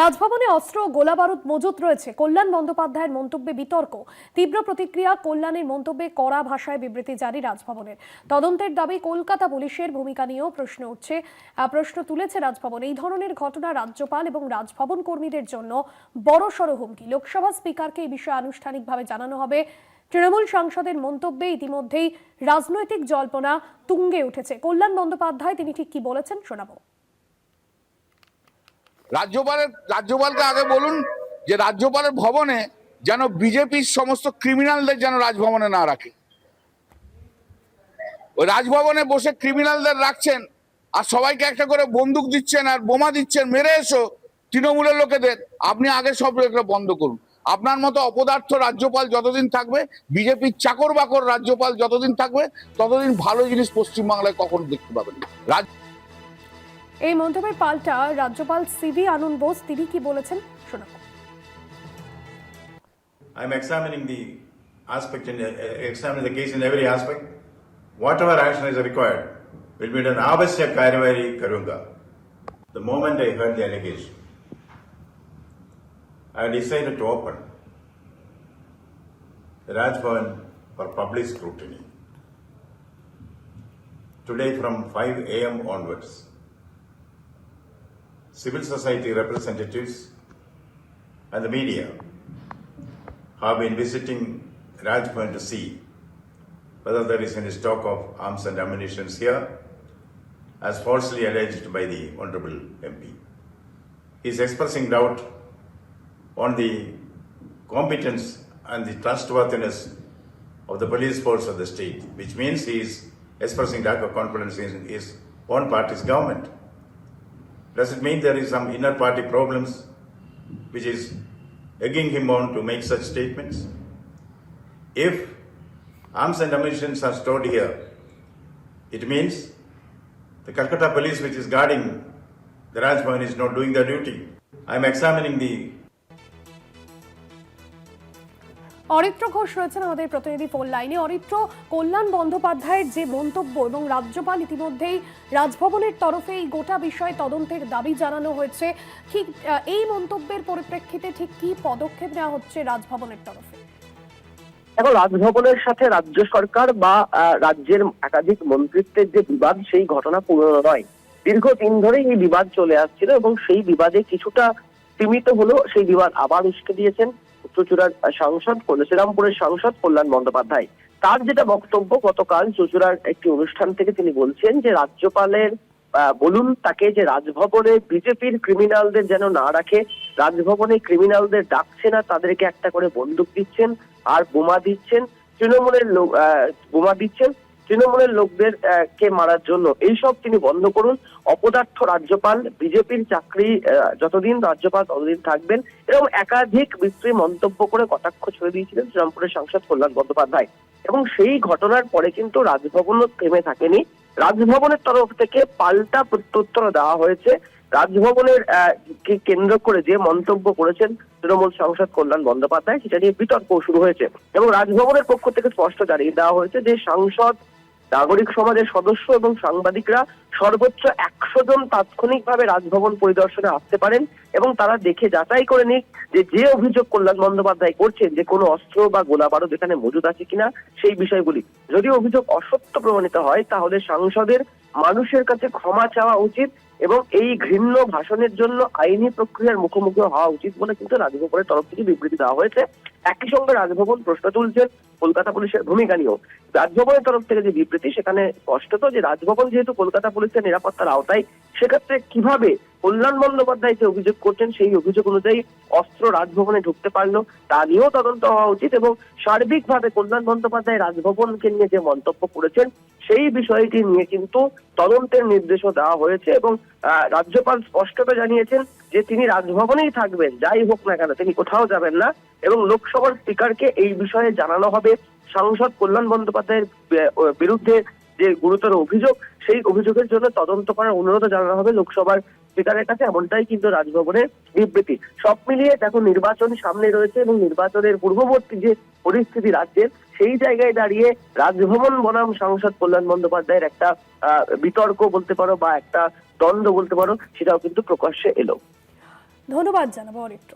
রাজভবনে অস্ত্র গোলাবারুদ মজুত রয়েছে। কল্যাণ বন্দ্যোপাধ্যায়ের মন্তব্যে বিতর্ক। তীব্র প্রতিক্রিয়া কল্যাণের মন্তব্যে কড়া ভাষায় বিবৃতি জারি রাজভবনের। তদন্তের দাবি, কলকাতা পুলিশের ভূমিকা নিয়েও প্রশ্ন উঠছে। প্রশ্ন তুলেছে রাজভবন। এই ধরনের ঘটনা রাজ্যপাল এবং রাজভবন কর্মীদের জন্য বড়সড় হুমকি। লোকসভা স্পিকারকে এই বিষয়ে আনুষ্ঠানিকভাবে জানানো হবে। তৃণমূল সাংসদের মন্তব্যে ইতিমধ্যেই রাজনৈতিক জল্পনা তুঙ্গে উঠেছে। কল্যাণ বন্দ্যোপাধ্যায়, তিনি ঠিক কি বলেছেন শোনাবো। রাজ্যপালের, রাজ্যপালকে আগে বলুন যে রাজ্যপালের ভবনে যেন বিজেপির সমস্ত ক্রিমিনালদের যেন রাজভবনে না রাখে। ওই রাজভবনে বসে ক্রিমিনালদের রাখছেন আর সবাইকে একটা করে বন্দুক দিচ্ছেন আর বোমা দিচ্ছেন, মেরে এসো তৃণমূলের লোকেদের। আপনি আগে সব এগুলো বন্ধ করুন। আপনার মতো অপদার্থ রাজ্যপাল যতদিন থাকবে, বিজেপির চাকর বাকর রাজ্যপাল যতদিন থাকবে, ততদিন ভালো জিনিস পশ্চিমবাংলায় কখনো দেখতে পাবেন না। এই মন্তব্যের পাল্টা রাজ্যপাল সিভি আনন্দ বোস তিনি কি বলেছেন শোনাবো I'm examining the aspect in, uh, examining the case in every aspect. Whatever action is required will be done. Avasya Karyavari Karunga. The moment I heard the allegation, I decided to open the Raj Bhavan for public scrutiny. Today from 5 a.m. onwards, civil society representatives and the media have been visiting Rajbhavan to see whether there is any stock of arms and ammunition here, as falsely alleged by the Honorable MP. He is expressing doubt on the competence and the trustworthiness of the police force of the state, which means he is expressing lack of confidence in his own party's government. Does it mean there is some inner party problems which is egging him on to make such statements? If arms and ammunition are stored here, it means the Calcutta police, which is guarding the Raj Bhavan, is not doing their duty. I am examining the Aritra Ghosh রয়েছেন আমাদের প্রতিনিধি phone লাইনে অরিত্র, কল্যাণ বন্দ্যোপাধ্যায়ের যে মন্তব্য এবং রাজ্যপাল ইতিমধ্যেই রাজভবনের তরফে এই গোটা বিষয়ে তদন্তের দাবি জানানো হয়েছে, ঠিক এই মন্তব্যের পরিপ্রেক্ষিতে ঠিক কি পদক্ষেপ নেওয়া হচ্ছে রাজভবনের তরফে? এখন রাজভবনের সাথে রাজ্য সরকার বা রাজ্যের একাধিক মন্ত্রিত্বের যে বিবাদ, সেই ঘটনা পুরনো নয়। দীর্ঘদিন ধরে এই বিবাদ চলে আসছিল এবং সেই বিবাদে কিছুটা সীমিত হলো সেই বিবাদ আবার উস্কে দিয়েছেন। চুচুড়ার সাংসদ শ্রীরামপুরের সাংসদ কল্যাণ বন্দ্যোপাধ্যায়। তার যেটা বক্তব্য, গতকাল চুচুড়ার একটি অনুষ্ঠান থেকে তিনি বলছেন যে, রাজ্যপালের বলুন তাকে যে রাজভবনে বিজেপির ক্রিমিনালদের যেন না রাখে, রাজভবনে ক্রিমিনালদের ডাকছে না, তাদেরকে একটা করে বন্দুক দিচ্ছেন, আর বোমা দিচ্ছেন, তৃণমূলের লোক বোমা দিচ্ছেন তৃণমূলের লোকদের কে মারার জন্য। এইসব তিনি বন্ধ করুন। অপদার্থ রাজ্যপাল, বিজেপির চাকরি যতদিন রাজ্যপাল ততদিন থাকবেন। এরকম একাধিক বিশ্রী মন্তব্য করে কটাক্ষ ছড়ে দিয়েছিলেন শ্রীরামপুরের সাংসদ কল্যাণ বন্দ্যোপাধ্যায়। এবং সেই ঘটনার পরে কিন্তু রাজভবনও থেমে থাকেনি। রাজভবনের তরফ থেকে পাল্টা প্রত্যুত্তর দেওয়া হয়েছে। রাজভবনের কে কেন্দ্র করে যে মন্তব্য করেছেন তৃণমূল সাংসদ কল্যাণ বন্দ্যোপাধ্যায়, সেটা নিয়ে বিতর্ক শুরু হয়েছে। এবং রাজভবনের পক্ষ থেকে স্পষ্ট জানিয়ে দেওয়া হয়েছে যে সাংসদ নাগরিক সমাজের সদস্য এবং সাংবাদিকরা সর্বোচ্চ একশো জন তাৎক্ষণিকভাবে রাজভবন পরিদর্শনে আসতে পারেন এবং তারা দেখে যাচাই করে নিক যে যে অভিযোগ কল্যাণ বন্দ্যোপাধ্যায় করছেন, যে কোনো অস্ত্র বা গোলা বারুদ এখানে মজুদ আছে কিনা, সেই বিষয়গুলি। যদি অভিযোগ অসত্য প্রমাণিত হয়, তাহলে সাংসদের, মানুষের কাছে ক্ষমা চাওয়া উচিত এবং এই ঘৃণ্য ভাষণের জন্য আইনি প্রক্রিয়ার মুখোমুখি হওয়া উচিত বলে কিন্তু রাজভবনের তরফ থেকে বিবৃতি দেওয়া হয়েছে। একই সঙ্গে রাজভবন প্রশ্ন তুলছেন কলকাতা পুলিশের ভূমিকা নিয়েও। রাজভবনের তরফ থেকে যে বিবৃতি, সেখানে স্পষ্টত যে রাজভবন যেহেতু কলকাতা পুলিশের নিরাপত্তার আওতায়, সেক্ষেত্রে কীভাবে কল্যাণ বন্দ্যোপাধ্যায় যে অভিযোগ করছেন, সেই অভিযোগ অনুযায়ী অস্ত্র রাজভবনে ঢুকতে পারল, তা নিয়েও তদন্ত হওয়া উচিত এবং সার্বিকভাবে কল্যাণ বন্দ্যোপাধ্যায় রাজভবনকে নিয়ে যে মন্তব্য করেছেন, সেই বিষয়টি নিয়ে কিন্তু তদন্তের নির্দেশও দেওয়া হয়েছে এবং রাজ্যপাল স্পষ্টত জানিয়েছেন যে তিনি রাজভবনেই থাকবেন, যাই হোক না কেন, তিনি কোথাও যাবেন না। এবং লোকসভার স্পিকারকে এই বিষয়ে জানানো হবে। সাংসদ কল্যাণ বন্দ্যোপাধ্যায়ের বিরুদ্ধে যে গুরুতর অভিযোগ, সেই অভিযোগের জন্য তদন্ত করার অনুরোধ জানানো হবে লোকসভার স্পিকারের কাছে। এমনটাই কিন্তু রাজভবনের বিবৃতি। সব মিলিয়ে দেখো, নির্বাচন সামনে রয়েছে এবং নির্বাচনের পূর্ববর্তী যে পরিস্থিতি রাজ্যের সেই জায়গায় দাঁড়িয়ে রাজভবন বনাম সাংসদ কল্যাণ বন্দ্যোপাধ্যায়ের একটা বিতর্ক বলতে পারো বা একটা দ্বন্দ্ব বলতে পারো, সেটাও কিন্তু প্রকাশ্যে এলো। ধন্যবাদ জানাব অরিত্র